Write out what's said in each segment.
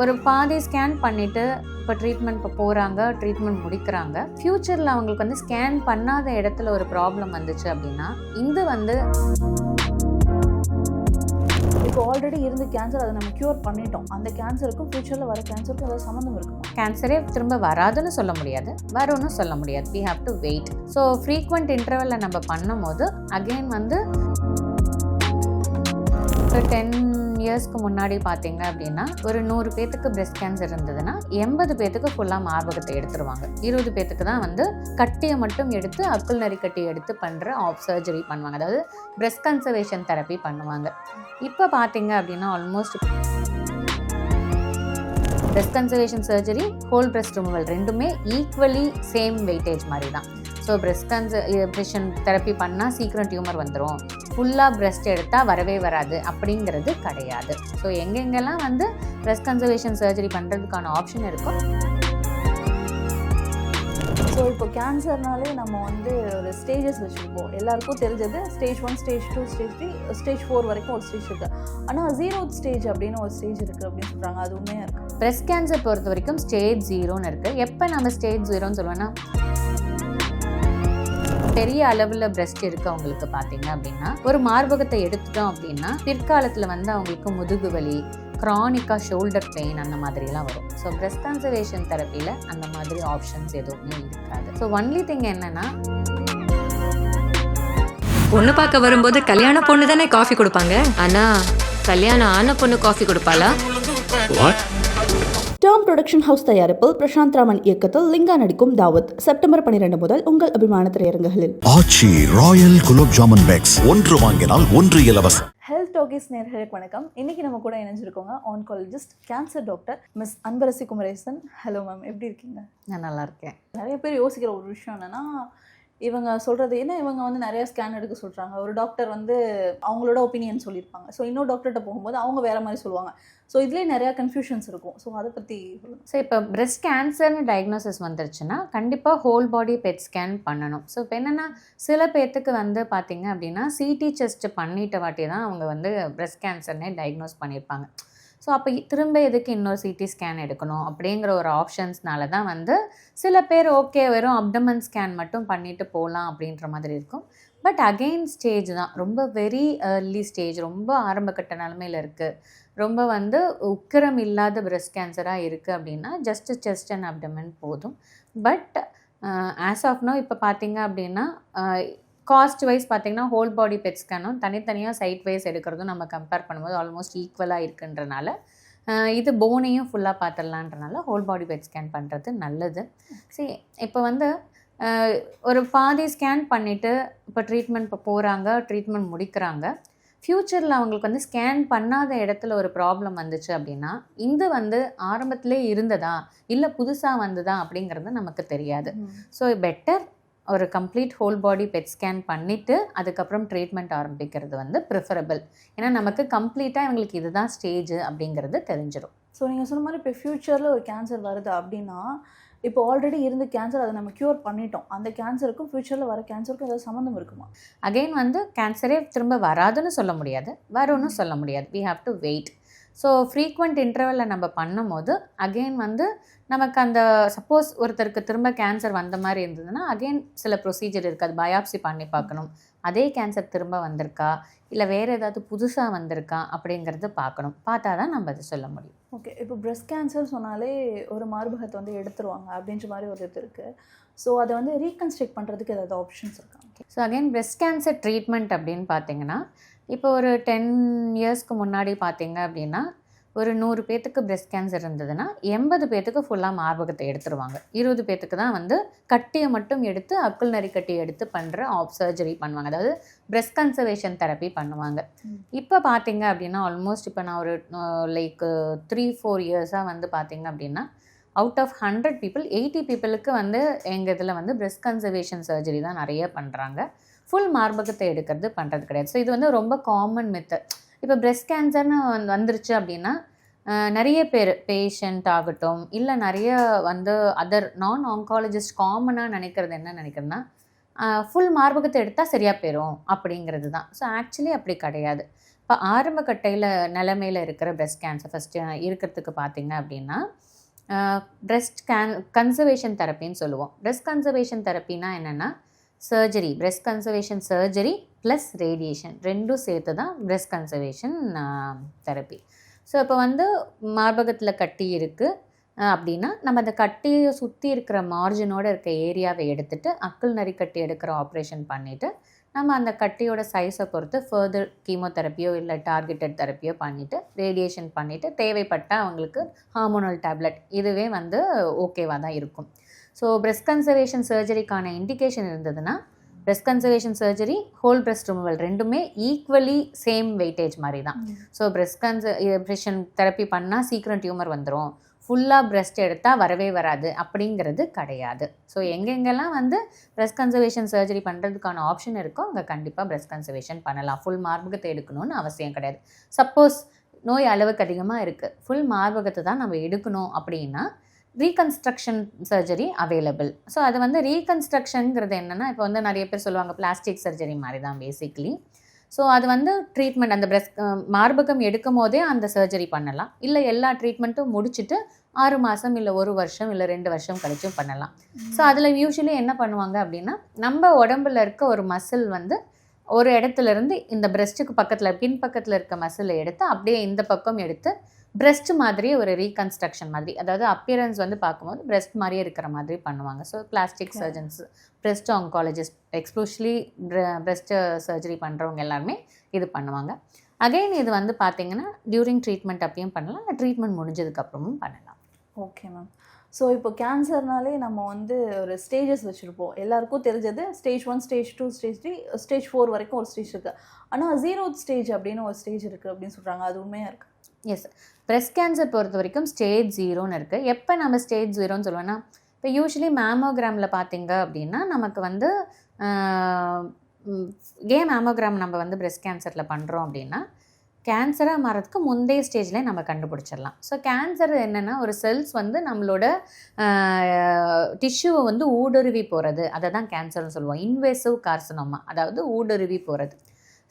ஒரு பாதி ஸ்கேன் பண்ணிட்டு இப்போ ட்ரீட்மெண்ட் இப்போ போகிறாங்க ட்ரீட்மெண்ட் முடிக்கிறாங்க. ஃப்யூச்சரில் அவங்களுக்கு வந்து ஸ்கேன் பண்ணாத இடத்துல ஒரு ப்ராப்ளம் வந்துச்சு அப்படின்னா இது வந்து இப்போ ஆல்ரெடி இருந்து கேன்சர் அதை நம்ம க்யூர் பண்ணிட்டோம். அந்த கேன்சருக்கும் ஃபியூச்சரில் வர கேன்சருக்கும் ஏதாவது சம்மந்தம் இருக்குமா? கேன்சரே திரும்ப வராதுன்னு சொல்ல முடியாது. வரும்னு சொல்ல முடியாது. We have to wait so frequent இன்டர்வலில் நம்ம பண்ணும்போது அகெயின் வந்து டென் இயர்ஸ்க்கு முன்னாடி பார்த்தீங்க அப்படின்னா ஒரு நூறு பேத்துக்கு பிரெஸ்ட் கேன்சர் இருந்ததுன்னா எண்பது பேத்துக்கு ஃபுல்லாக மார்பகத்தை எடுத்துருவாங்க. இருபது பேத்துக்கு தான் வந்து கட்டியை மட்டும் எடுத்து அக்குள் நரி கட்டி எடுத்து பண்ணுற ஆஃப் சர்ஜரி பண்ணுவாங்க. அதாவது பிரெஸ்ட் கன்சர்வேஷன் தெரப்பி பண்ணுவாங்க. இப்போ பார்த்தீங்க அப்படின்னா almost breast conservation surgery whole breast removal ரெண்டுமே ஈக்குவலி சேம் வெயிட்டேஜ் மாதிரி தான். ஸோ பிரஸ்ட் கன்சர்வேஷன் தெரப்பி பண்ணால் சீக்கிரம் டியூமர் வந்துடும் ஃபுல்லாக பிரஸ்ட் எடுத்தால் வரவே வராது. அப்படிங்கிறது கிடையாது. ஸோ எங்கெங்கெல்லாம் வந்து பிரஸ்ட் கன்சர்வேஷன் சர்ஜரி பண்ணுறதுக்கான ஆப்ஷன் இருக்கோ ஸோ இப்போ கேன்சர்னாலே நம்ம வந்து ஒரு ஸ்டேஜஸ் வச்சுருப்போம். எல்லாருக்கும் தெரிஞ்சது stage one stage two stage three stage four வரைக்கும் ஒரு ஸ்டேஜ் இருக்குது ஆனால் ஜீரோ ஸ்டேஜ் அப்படின்னு ஒரு ஸ்டேஜ் இருக்குது அப்படின்னு சொல்கிறாங்க அது உண்மையாக இருக்குது பிரஸ்ட் கேன்சர் பொறுத்த வரைக்கும் ஸ்டேஜ் ஜீரோன்னு இருக்குது எப்போ நம்ம ஸ்டேஜ் ஜீரோன்னு சொல்லுவேன்னா பெரிய அளவில் பிரஸ்ட் இருக்கவங்களுக்கு பார்த்தீங்க அப்படின்னா. ஒரு மார்பகத்தை எடுத்துட்டோம் அப்படின்னா பிற்காலத்தில் வந்து அவங்களுக்கு முதுகு வலி க்ரானிக்காக ஷோல்டர் பெயின் அந்த மாதிரிலாம் வரும். ஸோ பிரஸ்ட் கன்சர்வேஷன் தெரப்பியில் அந்த மாதிரி ஆப்ஷன்ஸ் எதுவுமே இருக்காது. ஸோ ஒன்லி திங் என்னென்னா பொண்ணு பார்க்க வரும்போது கல்யாண பொண்ணு தானே காஃபி கொடுப்பாங்க? ஆனா கல்யாணம் ஆன பொண்ணு காஃபி கொடுப்பாளா? டேர்ம் ப்ரொடக்ஷன் ஹவுஸ் தயாரிப்பில் பிரசாந்த் ராமன் இயக்கத்தில் லிங்கா நடிக்கும் தாவத் செப்டம்பர் பன்னிரண்டு முதல் உங்கள் அபிமான திரையரங்குகளில். Aachi royal gulab jamun packs. ஒன்று வாங்கினால் ஒன்று இலவசம். ஹெல்த் டாகிஸ் நேர்களுக்கு வணக்கம். இன்னைக்கு நம்ம கூட இணைஞ்சிருக்கோங்க oncologist cancer doctor Miss Anbarasi Kumaresan hello ma'am எப்படி இருக்கீங்க? நான் நல்லா இருக்கேன். நிறைய பேர் யோசிக்கிற ஒரு விஷயம் என்னன்னா இவங்க சொல்கிறது ஏன்னா இவங்க வந்து நிறையா ஸ்கேன் எடுக்க சொல்கிறாங்க ஒரு டாக்டர் வந்து அவங்களோட ஒப்பீனியன் சொல்லியிருப்பாங்க. ஸோ இன்னொரு டாக்டர்கிட்ட போகும்போது அவங்க வேற மாதிரி சொல்லுவாங்க. ஸோ இதுலேயே நிறையா கன்ஃபியூஷன்ஸ் இருக்கும். ஸோ அதை பற்றி ஸோ இப்போ பிரஸ்ட் கேன்சர்னு டயக்னோசிஸ் வந்துருச்சுன்னா கண்டிப்பாக ஹோல் பாடி பெட் ஸ்கேன் பண்ணணும். ஸோ இப்போ என்னென்னா சில பேர்த்துக்கு வந்து பார்த்தீங்க அப்படின்னா சிடி செஸ்ட் பண்ணிட்ட வாட்டி தான் அவங்க வந்து பிரஸ்ட் கேன்சர்னே டயக்னோஸ் பண்ணியிருப்பாங்க. ஸோ அப்போ திரும்ப எதுக்கு இன்னொரு சிடி ஸ்கேன் எடுக்கணும்? அப்படிங்கிற ஒரு ஆப்ஷன்ஸ்னால தான் வந்து சில பேர் ஓகே வெறும் அப்டமன் ஸ்கேன் மட்டும் பண்ணிட்டு போகலாம் அப்படின்ற மாதிரி இருக்கும். பட் அகெயின் ஸ்டேஜ் தான். ரொம்ப வெரி ஏர்லி ஸ்டேஜ் ரொம்ப ஆரம்பக்கட்ட நிலமையில் இருக்குது ரொம்ப வந்து உக்கிரம் இல்லாத பிரஸ்ட் கேன்சராக இருக்குது அப்படின்னா ஜஸ்ட் செஸ்ட் அண்ட் அப்டமன் போதும். பட் ஆஸ் ஆஃப் நோ இப்போ பார்த்தீங்க அப்படின்னா காஸ்ட் வைஸ் பார்த்தீங்கன்னா ஹோல் பாடி பெட் ஸ்கேனும் தனித்தனியாக சைட் வைஸ் எடுக்கிறதும் நம்ம கம்பேர் பண்ணும்போது ஆல்மோஸ்ட் ஈக்குவலாக இருக்குன்றனால இது போனையும் ஃபுல்லாக பார்த்துடலான்றனால ஹோல் பாடி பெட் ஸ்கேன் பண்ணுறது நல்லது. சரி இப்போ வந்து ஒரு பாதி ஸ்கேன் பண்ணிவிட்டு இப்போ ட்ரீட்மெண்ட் இப்போ போகிறாங்க ட்ரீட்மெண்ட் முடிக்கிறாங்க. ஃப்யூச்சரில் அவங்களுக்கு வந்து ஸ்கேன் பண்ணாத இடத்துல ஒரு ப்ராப்ளம் வந்துச்சு அப்படின்னா இது வந்து ஆரம்பத்திலே இருந்ததா இல்லை புதுசாக வந்ததா அப்படிங்கிறது நமக்கு தெரியாது. ஸோ பெட்டர் ஒரு complete whole body PET scan பண்ணிவிட்டு அதுக்கப்புறம் ட்ரீட்மெண்ட் ஆரம்பிக்கிறது வந்து ப்ரிஃபரபிள் ஏன்னா நமக்கு கம்ப்ளீட்டாக இவங்களுக்கு இதுதான் ஸ்டேஜ் அப்படிங்கிறது தெரிஞ்சிடும் ஸோ நீங்கள் சொன்ன மாதிரி இப்போ ஃப்யூச்சரில் ஒரு கேன்சர் வருது அப்படின்னா இப்போ ஆல்ரெடி இருந்து கேன்சர் அதை நம்ம க்யூர் பண்ணிட்டோம். அந்த கேன்சருக்கும் ஃப்யூச்சரில் வர கேன்சருக்கும் ஏதாவது சம்மந்தம் இருக்குமா? அகெயின் வந்து கேன்சரே திரும்ப வராதுன்னு சொல்ல முடியாது. வரும்னு சொல்ல முடியாது. We have to wait so frequent இன்டர்வலில் நம்ம பண்ணும்போது அகெயின் வந்து நமக்கு அந்த சப்போஸ் ஒருத்தருக்கு திரும்ப கேன்சர் வந்த மாதிரி இருந்ததுன்னா அகெயின் சில ப்ரொசீஜர் இருக்குது அது பயாப்சி பண்ணி பார்க்கணும். அதே கேன்சர் திரும்ப வந்திருக்கா? இல்லை வேறு ஏதாவது புதுசாக வந்திருக்கா? அப்படிங்கிறது பார்க்கணும். பார்த்தா தான் நம்ம அதை சொல்ல முடியும். ஓகே இப்போ பிரஸ்ட் கேன்சர் சொன்னாலே ஒரு மார்பகத்தை வந்து எடுத்துருவாங்க அப்படின்ற மாதிரி ஒரு இது இருக்குது ஸோ அதை வந்து ரீகன்ஸ்ட்ரக்ட் பண்ணுறதுக்கு ஏதாவது ஆப்ஷன்ஸ் இருக்கா? So again breast cancer treatment அப்படின்னு பார்த்தீங்கன்னா இப்போ ஒரு டென் இயர்ஸ்க்கு முன்னாடி பார்த்தீங்க அப்படின்னா ஒரு நூறு பேத்துக்கு breast கேன்சர் இருந்ததுன்னா எண்பது பேத்துக்கு ஃபுல்லாக மார்பகத்தை எடுத்துருவாங்க. இருபது பேத்துக்கு தான் வந்து கட்டியை மட்டும் எடுத்து அக்குள் நரி கட்டி எடுத்து பண்ணுற ஆப் சர்ஜரி பண்ணுவாங்க. அதாவது breast கன்சர்வேஷன் தெரப்பி பண்ணுவாங்க. இப்போ பார்த்தீங்க அப்படின்னா ஆல்மோஸ்ட் இப்போ நான் ஒரு லைக் த்ரீ ஃபோர் இயர்ஸாக வந்து பார்த்தீங்க அப்படின்னா out of hundred people eighty பீப்புளுக்கு வந்து எங்கள் இதில் வந்து breast கன்சர்வேஷன் சர்ஜரி தான் நிறைய பண்ணுறாங்க ஃபுல் மார்பகத்தை எடுக்கிறது பண்ணுறது கிடையாது. ஸோ இது வந்து ரொம்ப காமன் மெத்தட் இப்போ ப்ரெஸ்ட் கேன்சர்னு வந்து வந்துருச்சு அப்படின்னா நிறைய பேர் பேஷண்ட் ஆகட்டும் இல்லை நிறைய வந்து அதர் நான் ஆங்காலஜிஸ்ட் காமனாக நினைக்கிறது என்ன நினைக்கிறேன்னா ஃபுல் மார்பகத்தை எடுத்தால் சரியாக போயிடும் அப்படிங்கிறது தான். ஸோ ஆக்சுவலி அப்படி கிடையாது. இப்போ ஆரம்ப கட்டையில் நிலமையில் இருக்கிற ப்ரெஸ்ட் கேன்சர் ஃபஸ்ட்டு இருக்கிறதுக்கு பார்த்தீங்க அப்படின்னா breast கேன் கன்சர்வேஷன் தெரப்பின்னு சொல்லுவோம். Breast கன்சர்வேஷன் தெரப்பின்னா என்னென்னா surgery breast conservation surgery plus radiation ரெண்டும் சேர்த்து தான் breast கன்சர்வேஷன் தெரப்பி ஸோ இப்போ வந்து மார்பகத்தில் கட்டி இருக்குது அப்படின்னா நம்ம அந்த கட்டியை சுற்றி இருக்கிற மார்ஜினோடு இருக்க ஏரியாவை எடுத்துகிட்டு அக்குள் நரி கட்டி எடுக்கிற ஆப்ரேஷன் பண்ணிவிட்டு நம்ம அந்த கட்டியோட சைஸை பொறுத்து ஃபர்தர் கீமோதெரப்பியோ இல்லை டார்கெட்டட் தெரப்பியோ பண்ணிவிட்டு ரேடியேஷன் பண்ணிவிட்டு தேவைப்பட்டால் அவங்களுக்கு ஹார்மோனல் டேப்லெட் இதுவே வந்து ஓகேவாக தான் இருக்கும். ஸோ breast கன்சர்வேஷன் சர்ஜரிக்கான இண்டிகேஷன் இருந்ததுன்னா breast conservation surgery whole breast removal ரெண்டுமே ஈக்குவலி சேம் வெயிட்டேஜ் மாதிரி தான் ஸோ breast கன்சர்வேஷன் தெரப்பி பண்ணால் சீக்கிரம் டியூமர் வந்துடும் ஃபுல்லாக breast எடுத்தால் வரவே வராது அப்படிங்கிறது கிடையாது. ஸோ எங்கெங்கெல்லாம் வந்து breast கன்சர்வேஷன் சர்ஜரி பண்ணுறதுக்கான ஆப்ஷன் இருக்கோ அங்கே கண்டிப்பாக breast கன்சர்வேஷன் பண்ணலாம். ஃபுல் மார்பகத்தை எடுக்கணும்னு அவசியம் கிடையாது. சப்போஸ் நோய் அளவுக்கு அதிகமாக இருக்குது ஃபுல் மார்பகத்தை தான் நம்ம எடுக்கணும் அப்படின்னா ரீகன்ஸ்ட்ரக்ஷன் சர்ஜரி அவைலபிள் ஸோ அது வந்து ரீகன்ஸ்ட்ரக்ஷனுங்கிறது என்னென்னா இப்போ வந்து நிறைய பேர் சொல்லுவாங்க பிளாஸ்டிக் சர்ஜரி மாதிரி தான் பேசிக்லி ஸோ அது வந்து ட்ரீட்மெண்ட் அந்த பிரஸ்ட் மார்பகம் எடுக்கும் போதே அந்த சர்ஜரி பண்ணலாம். இல்லை எல்லா ட்ரீட்மெண்ட்டும் முடிச்சுட்டு ஆறு மாதம் இல்லை ஒரு வருஷம் இல்லை ரெண்டு வருஷம் கழிச்சும் பண்ணலாம். ஸோ அதில் யூஸ்வலி என்ன பண்ணுவாங்க அப்படின்னா நம்ம உடம்புல இருக்க ஒரு மசில் வந்து ஒரு இடத்துல இருந்து இந்த பிரஸ்ட்டுக்கு பக்கத்தில் பின் பக்கத்தில் இருக்க மசிலை எடுத்து அப்படியே இந்த பக்கம் எடுத்து breast மாதிரியே ஒரு ரீகன்ஸ்ட்ரக்ஷன் மாதிரி. அதாவது அப்பியரன்ஸ் வந்து பார்க்கும்போது breast மாதிரியே இருக்கிற மாதிரி பண்ணுவாங்க. So plastic surgeons breast oncologist exclusively breast surgery பண்ணுறவங்க எல்லாருமே இது பண்ணுவாங்க. அகைன் இது வந்து பார்த்தீங்கன்னா டியூரிங் ட்ரீட்மெண்ட் அப்பயும் பண்ணலாம் ட்ரீட்மெண்ட் முடிஞ்சதுக்கப்புறமும் பண்ணலாம். ஓகே மேம் ஸோ இப்போ கேன்சர்னாலே நம்ம வந்து ஒரு ஸ்டேஜஸ் வச்சுருப்போம். எல்லாருக்கும் தெரிஞ்சது stage one stage two stage three stage four வரைக்கும் ஒரு ஸ்டேஜ் இருக்குது ஆனால் ஜீரோ ஸ்டேஜ் அப்படின்னு ஒரு ஸ்டேஜ் இருக்குது அப்படின்னு சொல்கிறாங்க அது உண்மையாக இருக்குது எஸ் breast கேன்சர் பொறுத்த வரைக்கும் ஸ்டேஜ் ஜீரோன்னு இருக்குது எப்போ நம்ம ஸ்டேஜ் ஜீரோன்னு சொல்லுவோன்னா இப்போ யூஸ்வலி மேமோகிராமில் பார்த்தீங்க அப்படின்னா நமக்கு வந்து ஏன் மேமோகிராம் நம்ம வந்து breast கேன்சரில் பண்ணுறோம் அப்படின்னா கேன்சராக மாறதுக்கு முந்தைய ஸ்டேஜ்லேயே நம்ம கண்டுபிடிச்சிடலாம். ஸோ கேன்சர் என்னென்னா ஒரு செல்ஸ் வந்து நம்மளோட டிஷ்யூவை வந்து ஊடுருவி போகிறது அதை தான் கேன்சர்னு சொல்லுவோம். இன்வேசிவ் கார்சனோமா அதாவது ஊடுருவி போகிறது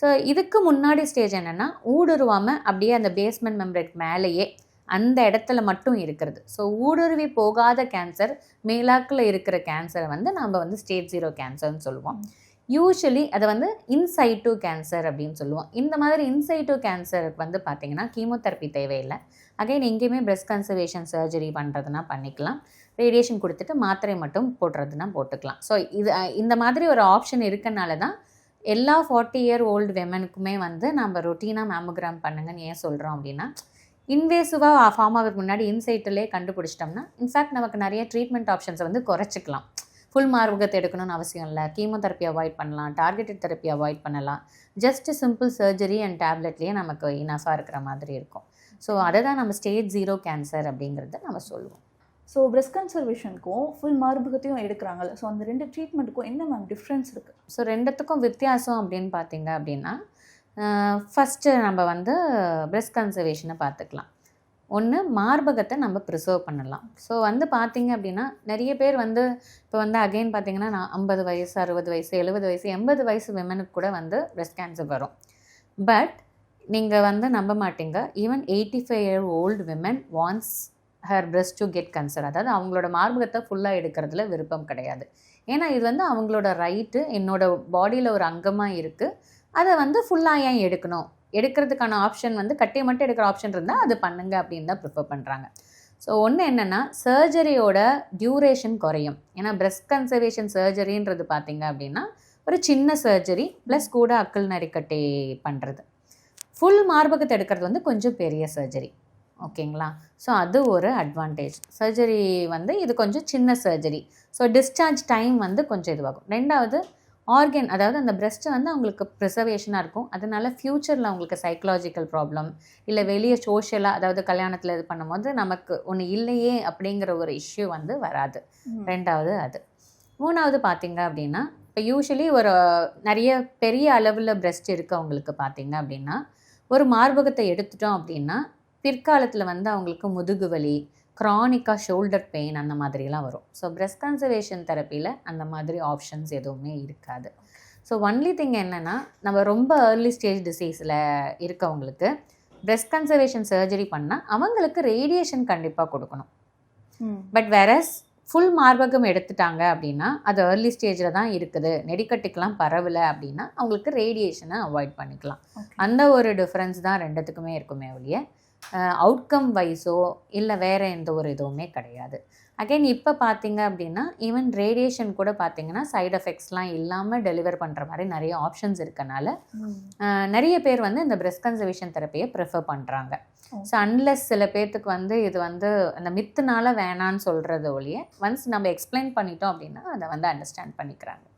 ஸோ இதுக்கு முன்னாடி ஸ்டேஜ் என்னென்னா ஊடுருவாமல் அப்படியே அந்த பேஸ்மெண்ட் மெம்பரேட் மேலேயே அந்த இடத்துல மட்டும் இருக்கிறது. ஸோ ஊடுருவி போகாத கேன்சர் மேலாக்கில் இருக்கிற கேன்சரை வந்து நம்ம வந்து ஸ்டேஜ் ஜீரோ கேன்சர்னு சொல்லுவோம். யூஸ்வலி அதை வந்து இன்சைட்டு கேன்சர் அப்படின்னு சொல்லுவோம். இந்த மாதிரி இன்சைட்டு கேன்சருக்கு வந்து பார்த்தீங்கன்னா கீமோதெரப்பி தேவையில்லை. அகைன் எங்கேயுமே பிரெஸ்ட் கன்சர்வேஷன் சர்ஜரி பண்ணுறதுனா பண்ணிக்கலாம். ரேடியேஷன் கொடுத்துட்டு மாத்திரை மட்டும் போடுறதுனா போட்டுக்கலாம். ஸோ இது இந்த மாதிரி ஒரு ஆப்ஷன் இருக்கனால தான் எல்லா ஃபார்ட்டி இயர் ஓல்டு விமனுக்குமே வந்து நம்ம ரொட்டீனாக மேமோகிராம் பண்ணுங்கன்னு ஏன் சொல்கிறோம் அப்படின்னா இன்வேசிவாக ஃபார்ம் ஆகிறதுக்கு முன்னாடி இன்சைட்டிலே கண்டுபிடிச்சிட்டோம்னா இன்ஃபேக்ட் நமக்கு நிறைய ட்ரீட்மெண்ட் ஆப்ஷன்ஸை வந்து குறைச்சிக்கலாம். ஃபுல் மார்பகத்தை எடுக்கணும்னு அவசியம் இல்லை. கீமோதெரப்பி அவாய்ட் பண்ணலாம். டார்கெட்டட் தெரப்பி அவாய்ட் பண்ணலாம். ஜஸ்ட் சிம்பிள் சர்ஜரி அண்ட் டேப்லெட்லேயே நமக்கு இனஃபாக இருக்கிற மாதிரி இருக்கும். ஸோ அதை தான் நம்ம ஸ்டேஜ் ஜீரோ கேன்சர் அப்படிங்கிறத நம்ம சொல்லுவோம். ஸோ breast கன்சர்வேஷனுக்கும் ஃபுல் மார்பகத்தையும் எடுக்கிறாங்கல்ல. ஸோ அந்த ரெண்டு ட்ரீட்மெண்ட்டுக்கும் என்ன மேம் டிஃப்ரென்ஸ் இருக்குது ஸோ ரெண்டுத்துக்கும் வித்தியாசம் அப்படின்னு பார்த்தீங்க அப்படின்னா ஃபஸ்ட்டு நம்ம வந்து breast கன்சர்வேஷனை பார்த்துக்கலாம் ஒன்று மார்பகத்தை நம்ம ப்ரிசர்வ் பண்ணலாம். ஸோ வந்து பார்த்திங்க அப்படின்னா நிறைய பேர் வந்து இப்போ வந்து அகைன் பார்த்தீங்கன்னா நான் ஐம்பது வயசு அறுபது வயசு எழுபது வயசு எண்பது வயசு விமனுக்கு கூட வந்து breast கேன்சர் வரும். பட் நீங்கள் வந்து நம்ப மாட்டீங்க. Even eighty five year old women wants her breast to get conserved அதாவது அவங்களோட மார்பகத்தை ஃபுல்லாக எடுக்கிறதுல விருப்பம் கிடையாது. ஏன்னா இது வந்து அவங்களோட ரைட்டு என்னோட பாடியில் ஒரு அங்கமாக இருக்குது அதை வந்து ஃபுல்லாக ஏன் எடுக்கணும்? எடுக்கிறதுக்கான ஆப்ஷன் வந்து கட்டியை மட்டும் எடுக்கிற ஆப்ஷன் இருந்தால் அது பண்ணுங்க அப்படின்னு தான் ப்ரிஃபர் பண்ணுறாங்க ஸோ ஒன்று என்னென்னா சர்ஜரியோட டியூரேஷன் குறையும். ஏன்னா breast கன்சர்வேஷன் சர்ஜரின்றது பார்த்தீங்க அப்படின்னா ஒரு சின்ன சர்ஜரி ப்ளஸ் கூட அக்கல் நரிக்கட்டி பண்ணுறது ஃபுல் மார்பகத்தை எடுக்கிறது வந்து கொஞ்சம் பெரிய சர்ஜரி ஓகேங்களா? ஸோ அது ஒரு அட்வான்டேஜ் சர்ஜரி வந்து இது கொஞ்சம் சின்ன சர்ஜரி ஸோ டிஸ்சார்ஜ் டைம் வந்து கொஞ்சம் இதுவாகும். ரெண்டாவது ஆர்கன் அதாவது அந்த breast வந்து அவங்களுக்கு ப்ரிசர்வேஷனாக இருக்கும். அதனால ஃப்யூச்சரில் அவங்களுக்கு சைக்கலாஜிக்கல் ப்ராப்ளம் இல்லை வெளியே சோஷியலாக அதாவது கல்யாணத்தில் இது பண்ணும்போது நமக்கு ஒன்று இல்லையே அப்படிங்கிற ஒரு இஷ்யூ வந்து வராது. ரெண்டாவது அது. மூணாவது பார்த்தீங்க அப்படின்னா இப்போ யூஸ்வலி ஒரு நிறைய பெரிய அளவில் breast இருக்கவங்களுக்கு பார்த்தீங்க அப்படின்னா ஒரு மார்பகத்தை எடுத்துட்டோம் அப்படின்னா பிற்காலத்தில் வந்து அவங்களுக்கு முதுகு வலி க்ரானிக்காக ஷோல்டர் பெயின் அந்த மாதிரிலாம் வரும். ஸோ breast கன்சர்வேஷன் தெரப்பியில் அந்த மாதிரி ஆப்ஷன்ஸ் எதுவுமே இருக்காது. ஸோ ஒன்லி திங் என்னென்னா நம்ம ரொம்ப ஏர்லி ஸ்டேஜ் டிசீஸில் இருக்கவங்களுக்கு breast கன்சர்வேஷன் சர்ஜரி பண்ணால் அவங்களுக்கு ரேடியேஷன் கண்டிப்பாக கொடுக்கணும். பட் வேறஸ் ஃபுல் மார்பகம் எடுத்துட்டாங்க அப்படின்னா அது ஏர்லி ஸ்டேஜில் தான் இருக்குது. நெடிக்கட்டுக்கெலாம் பரவலை அப்படின்னா அவங்களுக்கு ரேடியேஷனை அவாய்ட் பண்ணிக்கலாம். அந்த ஒரு டிஃப்ரென்ஸ் தான் ரெண்டுத்துக்குமே இருக்குமே ஒழிய அவுட்கம் வைஸோ இல்லை வேற எந்த ஒரு இதுவுமே கிடையாது. அகைன் இப்போ பார்த்தீங்க அப்படின்னா ஈவன் ரேடியேஷன் கூட பார்த்தீங்கன்னா சைடு எஃபெக்ட்ஸ்லாம் இல்லாமல் டெலிவர் பண்ணுற மாதிரி நிறைய ஆப்ஷன்ஸ் இருக்கனால நிறைய பேர் வந்து இந்த breast கன்சர்வேஷன் தெரப்பியை ப்ரிஃபர் பண்ணுறாங்க. ஸோ அன்லெஸ் சில பேர்த்துக்கு வந்து இது வந்து அந்த மித்துனால வேணான்னு சொல்கிறது ஒழிய ஒன்ஸ் நம்ம எக்ஸ்பிளைன் பண்ணிட்டோம் அப்படின்னா அதை வந்து அண்டர்ஸ்டாண்ட் பண்ணிக்கிறாங்க.